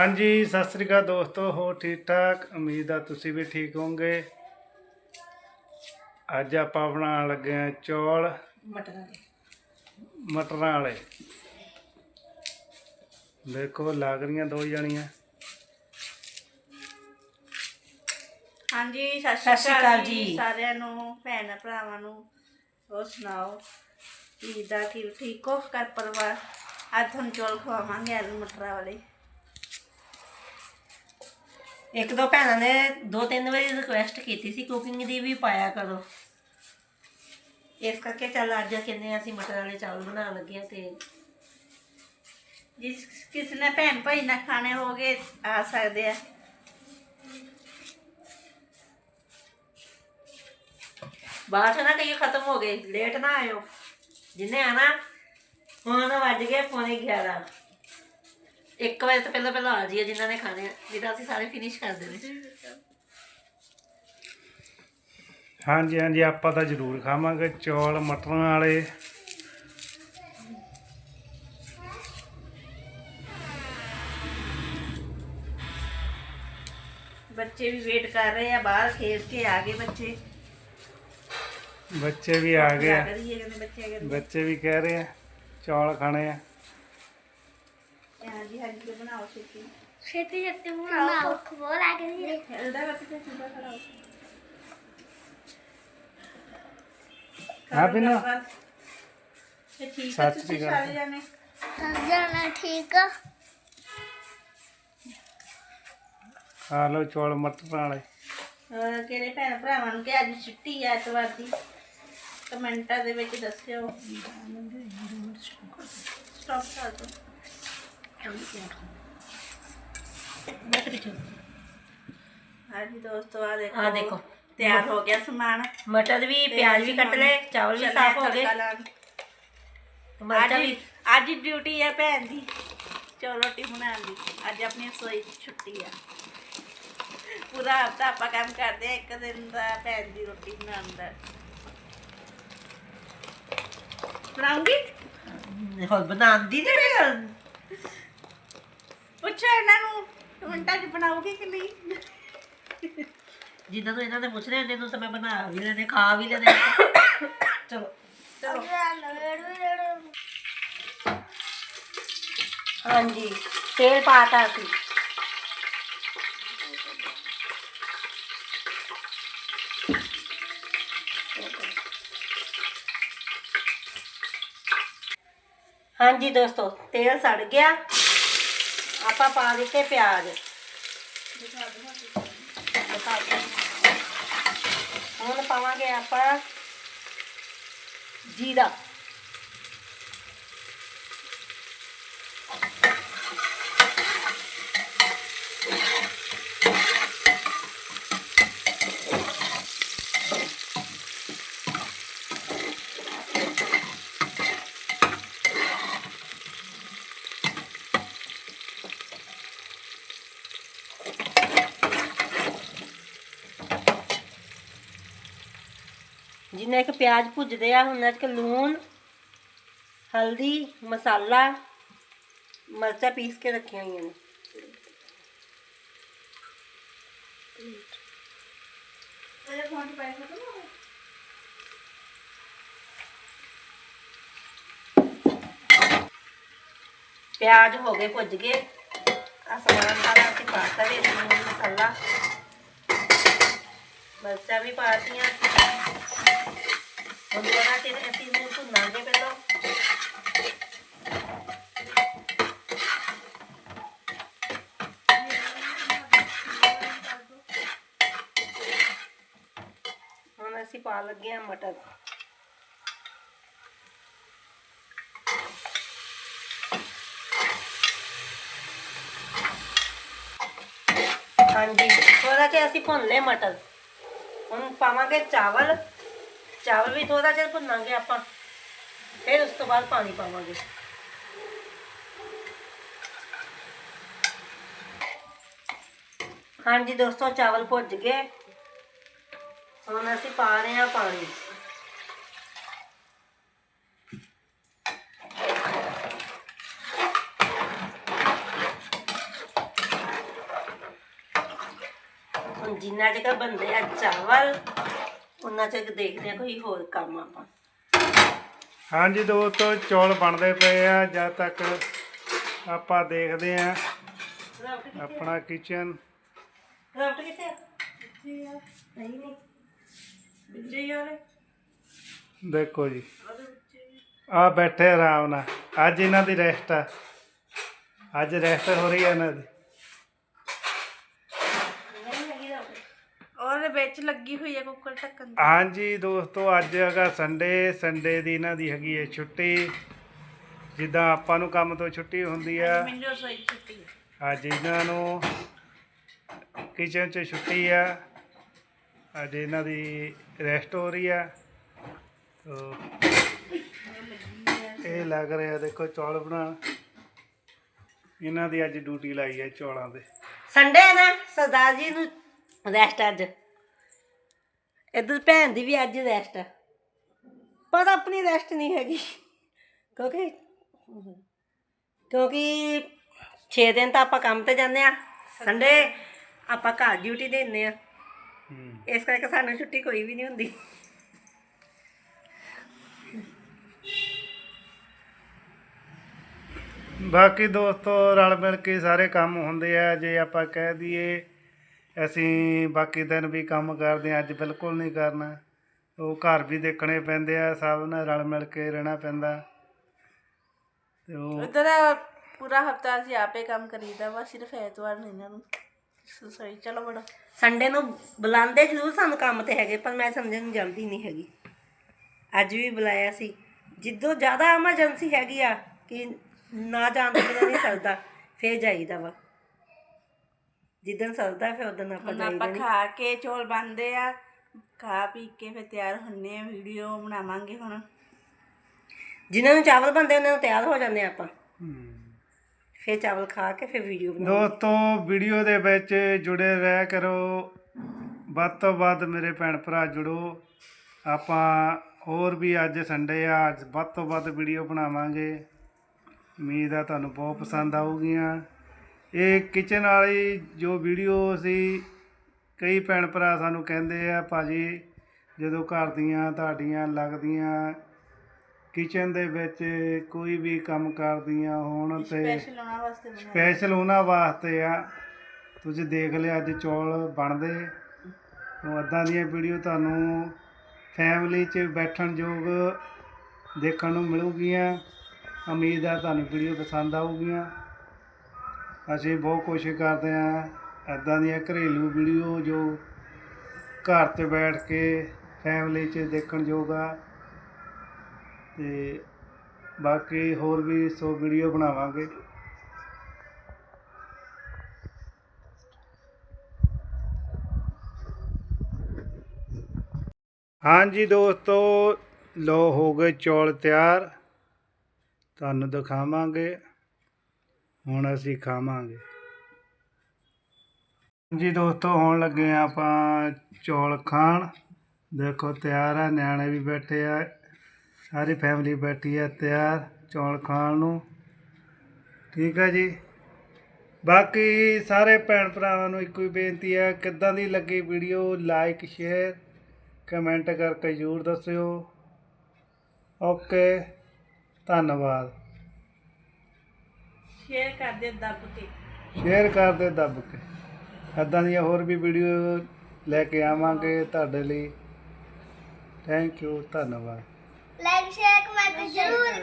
ਹਾਂਜੀ ਸਤਿ ਸ੍ਰੀ ਅਕਾਲ ਦੋਸਤੋ ਹੋ ਠੀਕ ਠਾਕ? ਉਮੀਦ ਆ ਤੁਸੀਂ ਵੀ ਠੀਕ ਹੋਵੋਗੇ। ਅੱਜ ਆਪਾਂ ਬਣਾਉਣ ਲੱਗੇ ਆ ਚੌਲ। ਮਟਰਾਂ ਦੇ ਮਟਰਾਂ ਵਾਲੇ। ਦੇਖੋ ਲੱਗ ਰਹੀਆਂ ਦੋ ਜਣੀਆਂ। ਹਾਂਜੀ ਸਤਿ ਸ਼੍ਰੀ ਅਕਾਲ ਜੀ। ਸਾਰਿਆਂ ਨੂੰ ਭੈਣ ਭਰਾਵਾਂ ਨੂੰ। ਹੋਰ ਸੁਣਾਓ? ਕਿਦਾਂ ਕੀ ਠੀਕ ਹੋ ਘਰ ਪਰਿਵਾਰ। ਅੱਜ ਤੁਹਾਨੂੰ ਚੌਲ ਖਵਾਵਾਂਗੇ ਆਲੂ ਮਟਰਾਂ ਵਾਲੇ। ਇੱਕ ਦੋ ਭੈਣਾਂ ਨੇ ਦੋ ਤਿੰਨ ਵਾਰੀ ਰਿਕੁਐਸਟ ਕੀਤੀ ਸੀ ਕੁਕਿੰਗ ਦੀ ਵੀ ਪਾਇਆ ਕਰੋ। ਇਸ ਕਰਕੇ ਚੱਲ ਅੱਜ ਕਹਿੰਦੇ ਅਸੀਂ ਮਟਰ ਵਾਲੇ ਚਾਵਲ ਬਣਾਉਣ ਲੱਗੇ ਆ ਤੇ ਜਿਸ ਕਿਸ ਨੇ ਭੈਣ ਭਾਈ ਨਾ ਖਾਣੇ ਹੋਗੇ ਆ ਸਕਦੇ ਆ। ਬਾਅਦ ਚ ਨਾ ਕਈ ਖਤਮ ਹੋ ਗਏ ਲੇਟ ਨਾ ਆਇਓ। ਜਿੰਨੇ ਆਣਾ ਹੁਣ ਵੱਜ ਗਏ ਪੌਣੇ 11 ਇੱਕ ਵਜੇ ਤੋਂ ਪਹਿਲਾਂ ਪਹਿਲਾਂ ਆ ਜਿਓ ਜਿਨ੍ਹਾਂ ਨੇ ਖਾਣੇ ਆ ਨਹੀਂ ਤਾਂ ਅਸੀਂ ਸਾਰੇ ਫਿਨਿਸ਼ ਕਰ ਦੇਣੇ। ਹਾਂਜੀ ਹਾਂਜੀ ਆਪਾਂ ਤਾਂ ਜ਼ਰੂਰ ਖਾਵਾਂਗੇ ਚੌਲ ਮਟਰਾਂ ਵਾਲੇ। ਬੱਚੇ ਵੀ ਵੇਟ ਕਰ ਰਹੇ ਆ ਬਾਹਰ ਖੇਡ ਕੇ ਆ ਗਏ ਬੱਚੇ। ਬੱਚੇ ਵੀ ਆ ਗਏ ਆ। ਕਰੀਏ ਕਹਿੰਦੇ ਬੱਚੇ ਕਹਿੰਦੇ ਬੱਚੇ ਵੀ ਕਹਿ ਰਹੇ ਆ ਚੌਲ ਖਾਣੇ ਆ। ਹਾਂਜੀ ਹਾਂਜੀ ਤੇ ਬਣਾਓ ਛੇਤੀ। ਛੇਤੀ ਛੇਤੀ ਬਣਾਓ। ਭੁੱਖ ਬਹੁਤ ਲੱਗ ਰਹੀ ਹੈ ਖੇਲਦਾ ਬੱਚੇ ਤੇ ਸਿੱਧਾ ਖੜਾ ਹੋ ਬਿਨਾ ਤੇ ਠੀਕ ਹੈ ਤੁਸੀਂ ਸ਼੍ਰੀ ਜਾਣੇ? ਸਭ ਜਾਣਾ ਠੀਕ ਆ? ਖਾ ਲਓ ਚੌਲ ਮਟਰਾਂ ਵਾਲੇ। ਅਹ ਕਿਹੜੇ ਭੈਣ ਭਰਾਵਾਂ ਨੂੰ ਕਿ ਅੱਜ ਛੁੱਟੀ ਹੈ ਐਤਵਾਰ ਦੀ? ਕਮੈਂਟਾਂ ਦੇ ਵਿੱਚ ਦੱਸਿਓ। ਸਟਾਪ ਕਰ ਦਿਓ ਹਾਂਜੀ ਦੋਸਤੋ ਆ ਦੇਖੋ। ਆਹ ਦੇਖੋ। ਤਿਆਰ ਹੋ ਗਿਆ ਸਮਾਨ। ਮਟਰ ਵੀ ਪਿਆਜ਼ ਵੀ ਕੱਟ ਲਏ ਚਾਵਲ ਵੀ ਸਾਫ਼ ਹੋ ਗਏ। ਮਿਰਚਾਂ ਅੱਜ ਵੀ। ਅੱਜ ਡਿਊਟੀ ਹੈ ਭੈਣ ਦੀ। ਚਲੋ ਰੋਟੀ ਬਣਾਉਣ ਦੀ। ਅੱਜ ਆਪਣੀ ਰਸੋਈ ਛੁੱਟੀ ਆ। ਪੂਰਾ ਹਫਤਾ ਆਪਾਂ ਕੰਮ ਕਰਦੇ ਆ ਇੱਕ ਦਿਨ ਦਾ ਭੈਣ ਦੀ ਰੋਟੀ ਬਣਾਉਣ ਦਾ। ਬਣਾਉਂਗੀ? ਹੋਰ ਬਣਾਉਂਦੀ ਨਹੀਂ ਮੈਂ ਪੁੱਛੋ ਇਹਨਾਂ ਨੂੰ ਮਿੰਟਾਂ 'ਚ ਬਣਾਉਗੀ ਕਿ ਨਹੀਂ? ਜਿੱਦਾਂ ਤੋਂ ਇਹਨਾਂ ਨੇ ਪੁੱਛ ਰਹੇ ਨੇ ਨੂੰ ਤਾਂ ਮੈਂ ਬਣਾ ਵੀ ਲੈਣੇ ਖਾ ਵੀ ਲੈਣੇ ਚਲੋ। ਚਲੋ। ਹਾਂਜੀ ਤੇਲ ਪਾਤਾ ਸੀ। ਹਾਂਜੀ ਦੋਸਤੋ ਤੇਲ ਸੜ ਗਿਆ। ਆਪਾਂ ਪਾ ਦਿੱਤੇ ਪਿਆਜ਼। ਹੁਣ ਪਾਵਾਂਗੇ ਆਪਾਂ ਜੀਰਾ। ਜਿੰਨਾ ਇੱਕ ਪਿਆਜ਼ ਭੁੱਜਦੇ ਆ ਉਹਨਾਂ 'ਚ ਲੂਣ ਹਲਦੀ ਮਸਾਲਾ ਮਿਰਚਾਂ ਪੀਸ ਕੇ ਰੱਖੀਆਂ ਹੋਈਆਂ ਨੇ। ਤੇਰੇ ਫੋਨ 'ਚ ਪੈਸੇ ਖਤਮ ਹੋ ਗਏ? ਪਿਆਜ਼ ਹੋ ਗਏ ਭੁੱਜ ਗਏ। ਆ ਸਮਾਨ ਸਾਰਾ ਅਸੀਂ ਪਾਤਾ ਵਿੱਚ ਮਸਾਲਾ। ਮਿਰਚਾਂ ਵੀ ਪਾਤੀਆਂ ਹੁਣ ਥੋੜਾ ਚਿਰ ਅਸੀਂ ਇਹਨੂੰ ਭੁੰਨਾਂਗੇ ਪਹਿਲਾਂ ਹੁਣ ਅਸੀਂ ਪਾ ਲੱਗੇ ਆ ਮਟਰ। ਹਾਂਜੀ ਥੋੜਾ ਜਿਹਾ ਅਸੀਂ ਭੁੰਨ ਲਏ ਮਟਰ। ਹੁਣ ਪਾਵਾਂਗੇ ਚਾਵਲ। ਚਾਵਲ ਵੀ ਥੋੜਾ ਜਿਹਾ ਭੁੰਨਾਂਗੇ ਆਪਾਂ, ਫਿਰ ਉਸ ਤੋਂ ਬਾਅਦ ਪਾਣੀ ਪਾਵਾਂਗੇ। ਹਾਂਜੀ ਦੋਸਤੋ, ਚਾਵਲ ਭੁੱਜ ਗਏ। ਹੁਣ ਅਸੀਂ ਪਾ ਰਹੇ ਹਾਂ ਪਾਣੀ। ਹੁਣ ਜਿੰਨਾ ਚਿਰ ਬੰਦੇ ਆ ਚਾਵਲ ਉਹਨਾਂ ਚਿਰ ਦੇਖਦੇ ਆ ਕੋਈ ਹੋਰ ਕੰਮ ਆਪਾਂ। ਹਾਂਜੀ ਦੋਸਤੋ ਚੌਲ ਬਣਦੇ ਪਏ ਆ ਜਦ ਤੱਕ ਆਪਾਂ ਦੇਖਦੇ ਆ ਕਿੱਥੇ ਆਪਣਾ ਕਿਚਨ ਰਾਫਟ ਕਿੱਥੇ ਆ? ਨਹੀਂ ਨਹੀਂ। ਵਿੱਚੇ ਯਾਰ ਦੇਖੋ ਜੀ। ਆ। ਬੈਠੇ ਆਰਾਮ ਨਾਲ। ਅੱਜ ਇਹਨਾਂ ਦੀ ਰੈਸਟ ਆ। ਅੱਜ ਰੈਸਟ ਹੋ ਰਹੀ ਹੈ ਇਹਨਾਂ ਦੀ ਨਹੀਂ ਹੈਗੀ ਰਾਫਟ ਔਰ ਵਿੱਚ ਲੱਗੀ ਹੋਈ ਹੈ ਕੁੱਕਰ ਢੱਕਣ ਦੀ? ਹਾਂਜੀ ਦੋਸਤੋ ਅੱਜ ਹੈਗਾ ਸੰਡੇ ਸੰਡੇ ਦੀ ਇਹਨਾਂ ਦੀ ਹੈਗੀ ਹੈ ਛੁੱਟੀ। ਜਿੱਦਾਂ ਆਪਾਂ ਨੂੰ ਕੰਮ ਤੋਂ ਛੁੱਟੀ ਹੁੰਦੀ ਆ। ਮੈਨੂੰ ਰਸੋਈ ਦੀ ਛੁੱਟੀ ਹੈ। ਅੱਜ ਇਹਨਾਂ ਨੂੰ ਕਿਚਨ 'ਚ ਛੁੱਟੀ ਆ। ਅੱਜ ਇਹਨਾਂ ਦੀ ਰੈਸਟ ਹੋ ਰਹੀ ਆ। ਤੋ ਇਹ ਲੱਗ ਰਿਹਾ ਦੇਖੋ ਚੌਲ ਬਣਾਉਣ ਇਹਨਾਂ ਦੀ ਅੱਜ ਡਿਊਟੀ ਲਾਈ ਹੈ ਚੌਲਾਂ ਦੇ ਸੰਡੇ ਹੈ ਨਾ ਸਰਦਾਰ ਜੀ ਨੂੰ ਰੈਸਟ ਅੱਜ। ਇੱਧਰ ਭੈਣ ਦੀ ਵੀ ਅੱਜ ਰੈਸਟ ਆ। ਪਰ ਆਪਣੀ ਰੈਸਟ ਨਹੀਂ ਹੈਗੀ। ਕਿਉਂਕਿ ਕਿਉਂਕਿ 6 ਦਿਨ ਤਾਂ ਆਪਾਂ ਕੰਮ ਤੇ ਜਾਂਦੇ ਆ ਸੰਡੇ ਆਪਾਂ ਘਰ ਡਿਊਟੀ ਦਿੰਦੇ ਆ ਹੂੰ। ਇਸ ਕਰਕੇ ਸਾਨੂੰ ਛੁੱਟੀ ਕੋਈ ਵੀ ਨਹੀਂ ਹੁੰਦੀ। ਬਾਕੀ ਦੋਸਤੋ ਰਲ ਮਿਲ ਕੇ ਸਾਰੇ ਕੰਮ ਹੁੰਦੇ ਆ। ਜੇ ਆਪਾਂ ਕਹਿ ਦਈਏ ਅਸੀਂ ਬਾਕੀ ਦਿਨ ਵੀ ਕੰਮ ਕਰਦੇ ਆ ਅੱਜ ਬਿਲਕੁਲ ਨਹੀਂ ਕਰਨਾ। ਉਹ ਘਰ ਵੀ ਦੇਖਣੇ ਪੈਂਦੇ ਆ, ਸਭ ਨਾਲ ਰਲ ਮਿਲ ਕੇ ਰਹਿਣਾ ਪੈਂਦਾ। ਤੇ ਉਹ ਉਧਰ ਪੂਰਾ ਹਫਤਾ ਅਸੀਂ ਆਪੇ ਕੰਮ ਕਰੀਦਾ ਵਾ, ਸਿਰਫ ਐਤਵਾਰ ਨੂੰ ਇਹਨਾਂ ਨੂੰ। ਰਸੋਈ ਚਲੋ ਬੜਾ। ਸੰਡੇ ਨੂੰ ਬੁਲਾਉਂਦੇ ਜ਼ਰੂਰ, ਸਾਨੂੰ ਕੰਮ ਤੇ ਹੈਗੇ, ਪਰ ਮੈਂ ਸੰਡੇ ਨੂੰ ਜਾਂਦੀ ਨਹੀਂ ਹੈਗੀ। ਅੱਜ ਵੀ ਬੁਲਾਇਆ ਸੀ। ਜਿੱਦੋਂ ਜ਼ਿਆਦਾ ਐਮਰਜੈਂਸੀ ਹੈਗੀ ਆ, ਕਿ ਨਾ ਜਾਣ ਤੋਂ ਬਿਨਾਂ ਨਹੀਂ ਸਰਦਾ ਫੇਰ ਜਾਈਦਾ ਵਾ। ਜਿੱਦਣ ਸਰਦਾ ਫਿਰ ਉਦੋਂ ਆਪਾਂ ਹੁਣ ਆਪਾਂ ਜਾਈਦਾ ਖਾ ਕੇ ਚੌਲ ਬਣਦੇ ਆ ਖਾ ਪੀ ਕੇ ਫਿਰ ਤਿਆਰ ਹੁੰਨੇ ਆ ਵੀਡੀਓ ਬਣਾਵਾਂਗੇ ਹੁਣ। ਜਿਨ੍ਹਾਂ ਨੂੰ ਚਾਵਲ ਬਣਦੇ ਉਹਨਾਂ ਨੂੰ ਤਿਆਰ ਹੋ ਜਾਂਦੇ ਆ ਆਪਾਂ। ਹਮ। ਫੇਰ ਚਾਵਲ ਖਾ ਕੇ ਫਿਰ ਵੀਡੀਓ ਬਣਾਉਂਦੇ ਦੋਸਤੋ ਵੀਡੀਓ ਦੇ ਵਿੱਚ ਜੁੜੇ ਰਹਿ ਕਰੋ। ਵੱਧ ਤੋਂ ਵੱਧ ਮੇਰੇ ਭੈਣ ਭਰਾ ਜੁੜੋ। ਆਪਾਂ ਹੋਰ ਵੀ ਅੱਜ ਸੰਡੇ ਆ ਅੱਜ ਵੱਧ ਤੋਂ ਵੱਧ ਵੀਡੀਓ ਬਣਾਵਾਂਗੇ। ਉਮੀਦ ਆ ਤੁਹਾਨੂੰ ਬਹੁਤ ਪਸੰਦ ਆਊਗੀਆਂ। ਇਹ ਕਿਚਨ ਵਾਲੀ ਜੋ ਵੀਡੀਓ ਸੀ ਕਈ ਭੈਣ ਭਰਾ ਸਾਨੂੰ ਕਹਿੰਦੇ ਆ ਭਾਜੀ ਜਦੋਂ ਘਰ ਦੀਆਂ ਤੁਹਾਡੀਆਂ ਲੱਗਦੀਆਂ ਕਿਚਨ ਦੇ ਵਿੱਚ ਕੋਈ ਵੀ ਕੰਮ ਕਰਦੀਆਂ ਹੋਣ ਤੇ ਸਪੈਸ਼ਲ ਉਹਨਾਂ ਵਾਸਤੇ ਬਣਾਇਆ। ਸਪੈਸ਼ਲ ਉਹਨਾਂ ਵਾਸਤੇ ਆ। ਤੁਸੀਂ ਦੇਖ ਲਿਆ ਅੱਜ ਚੌਲ ਬਣਦੇ। ਉਹ ਅੱਦਾਂ ਦੀਆਂ ਵੀਡੀਓ ਤੁਹਾਨੂੰ ਫੈਮਿਲੀ 'ਚ ਬੈਠਣ ਯੋਗ ਦੇਖਣ ਨੂੰ ਮਿਲੂਗੀਆਂ। ਉਮੀਦ ਆ ਤੁਹਾਨੂੰ ਵੀਡੀਓ ਪਸੰਦ ਆਊਗੀਆਂ। ਅਸੀਂ ਬਹੁਤ ਕੋਸ਼ਿਸ਼ ਕਰਦੇ ਹਾਂ ਇੱਦਾਂ ਦੀਆਂ ਘਰੇਲੂ ਵੀਡੀਓ ਜੋ ਘਰ 'ਚ ਬੈਠ ਕੇ ਫੈਮਿਲੀ 'ਚ ਦੇਖਣ ਯੋਗ ਆ। ਤੇ ਬਾਕੀ ਹੋਰ ਵੀ ਸੋ ਵੀਡੀਓ ਬਣਾਵਾਂਗੇ। ਹਾਂਜੀ ਦੋਸਤੋ ਲੋ ਹੋ ਗਏ ਚੌਲ ਤਿਆਰ। ਤੁਹਾਨੂੰ ਦਿਖਾਵਾਂਗੇ। ਹੁਣ ਅਸੀਂ ਖਾਵਾਂਗੇ। ਜੀ ਦੋਸਤੋ, ਹੁਣ ਲੱਗੇ ਆ ਆਪਾਂ ਚੌਲ ਖਾਣ। ਦੇਖੋ, ਤਿਆਰ ਆ, ਨਿਆਣੇ ਵੀ ਬੈਠੇ ਆ, ਸਾਰੀ ਫੈਮਿਲੀ ਬੈਠੀ ਆ, ਤਿਆਰ ਚੌਲ ਖਾਣ ਨੂੰ। ਠੀਕ ਆ ਜੀ। ਬਾਕੀ ਸਾਰੇ ਭੈਣ ਭਰਾਵਾਂ ਨੂੰ ਇੱਕੋ ਹੀ ਬੇਨਤੀ ਹੈ ਕਿੱਦਾਂ ਦੀ ਲੱਗੀ ਵੀਡੀਓ ਲਾਈਕ ਸ਼ੇਅਰ ਕਮੈਂਟ ਕਰਕੇ ਜ਼ਰੂਰ ਦੱਸਿਓ। ਓਕੇ ਧੰਨਵਾਦ। ਸ਼ੇਅਰ ਕਰ ਦਿਓ ਦੱਬ ਕੇ। ਸ਼ੇਅਰ ਕਰ ਦਿਓ ਦੱਬ ਕੇ। ਇੱਦਾਂ ਦੀਆਂ ਹੋਰ ਵੀ ਵੀਡੀਓ ਲੈ ਕੇ ਆਵਾਂਗੇ ਤੁਹਾਡੇ ਲਈ। ਥੈਂਕ ਯੂ ਧੰਨਵਾਦ। ਲਾਈਕ ਸ਼ੇਅਰ ਕਮੈਂਟ ਜ਼ਰੂਰ